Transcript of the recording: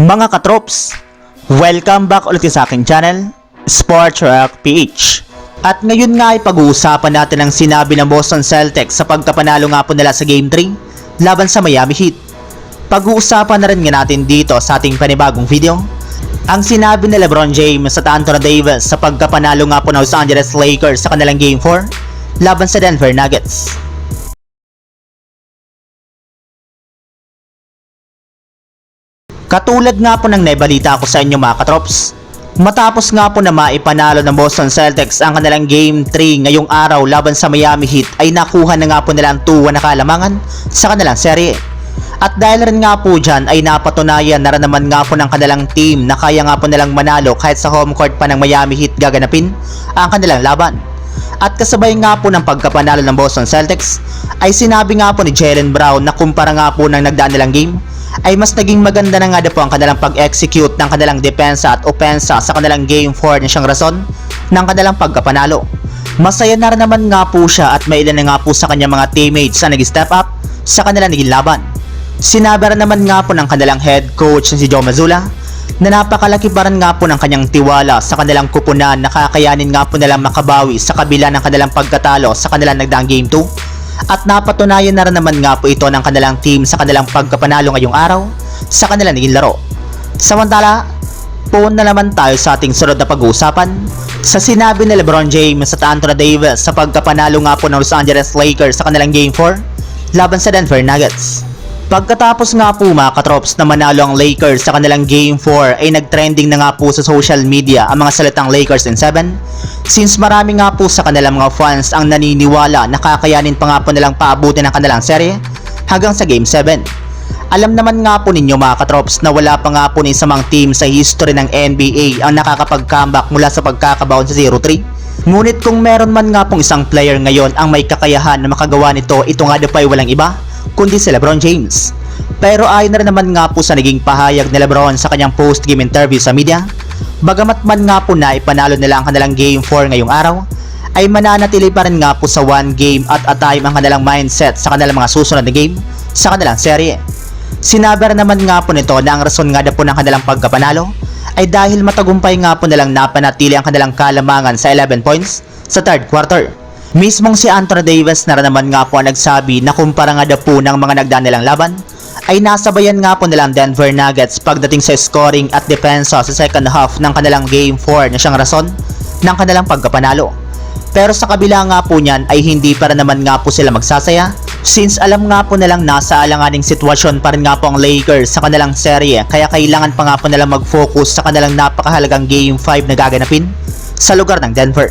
Mga katrops, welcome back ulit sa aking channel, Sports Rock PH. At ngayon nga ay pag-uusapan natin ang sinabi ng Boston Celtics sa pagkapanalo nga po nila sa Game 3 laban sa Miami Heat. Pag-uusapan na rin nga natin dito sa ating panibagong video ang sinabi ni Lebron James at Anthony Davis sa pagkapanalo nga po ng Los Angeles Lakers sa kanilang Game 4 laban sa Denver Nuggets. Katulad nga po ng naibalita ko sa inyo mga katrops, matapos nga po na maipanalo ng Boston Celtics ang kanilang Game 3 ngayong araw laban sa Miami Heat ay nakuha na nga po nila ang 2 na kalamangan sa kanilang serye. At dahil rin nga po dyan ay napatunayan na rin naman nga po ng kanilang team na kaya nga po nilang manalo kahit sa home court pa ng Miami Heat gaganapin ang kanilang laban. At kasabay nga po ng pagkapanalo ng Boston Celtics ay sinabi nga po ni Jalen Brown na kumpara nga po ng nagdaan nilang game ay mas naging maganda na nga daw po ang kanilang pag-execute ng kanilang depensa at opensa sa kanilang game 4 na siyang rason ng kanilang pagkapanalo. Masaya na rin naman nga po siya at may ilan na nga po sa kanyang mga teammates na nag-step up sa kanilang naging laban. Sinabi rin naman nga po ng kanilang head coach na si Joe Mazzulla na napakalaki pa rin nga po ng kanyang tiwala sa kanilang kupunan na kakayanin nga po nilang makabawi sa kabila ng kanilang pagkatalo sa kanilang nagdaang game 2 at napatunayan na rin naman nga po ito ng kanilang team sa kanilang pagkapanalo ngayong araw sa kanilang naging laro. Samantala, puon na naman tayo sa ating sunod na pag-uusapan sa sinabi ni Lebron James at Anthony Davis sa pagkapanalo nga po ng Los Angeles Lakers sa kanilang Game 4 laban sa Denver Nuggets. Pagkatapos nga po mga katrops na manalo ang Lakers sa kanilang Game 4 ay nagtrending na nga po sa social media ang mga salitang Lakers in 7 since marami nga po sa kanilang mga fans ang naniniwala na kakayanin pa nga po nilang paabutin ang kanilang serye hanggang sa Game 7. Alam naman nga po ninyo mga katrops na wala pa nga po ni isa mang team sa history ng NBA ang nakakapag-comeback mula sa pagkakabaon sa 0-3. Ngunit kung meron man nga pong isang player ngayon ang may kakayahan na makagawa nito, ito nga ay walang iba, kundi si Lebron James. Pero ayon na rin naman nga po sa naging pahayag ni Lebron sa kanyang post-game interview sa media, bagamat man nga po na ipanalo nila ang kanilang Game 4 ngayong araw, ay mananatili pa rin nga po sa one game at a time ang kanilang mindset sa kanilang mga susunod na game sa kanilang serye. Sinabi rin naman nga po nito na ang rason nga na po ng kanilang pagkapanalo ay dahil matagumpay nga po nilang napanatili ang kanilang kalamangan sa 11 points sa third quarter. Mismong si Anthony Davis na naman nga po ang nagsabi na kumpara nga daw po ng mga nagdaan nilang laban ay nasabayan nga po nilang Denver Nuggets pagdating sa scoring at depensa sa second half ng kanilang Game 4 na siyang rason ng kanilang pagkapanalo. Pero sa kabila nga po niyan ay hindi para naman nga po sila magsasaya since alam nga po nilang nasa alanganing sitwasyon pa rin nga po ang Lakers sa kanilang serye kaya kailangan pa nga po nilang mag-focus sa kanilang napakahalagang Game 5 na gaganapin sa lugar ng Denver.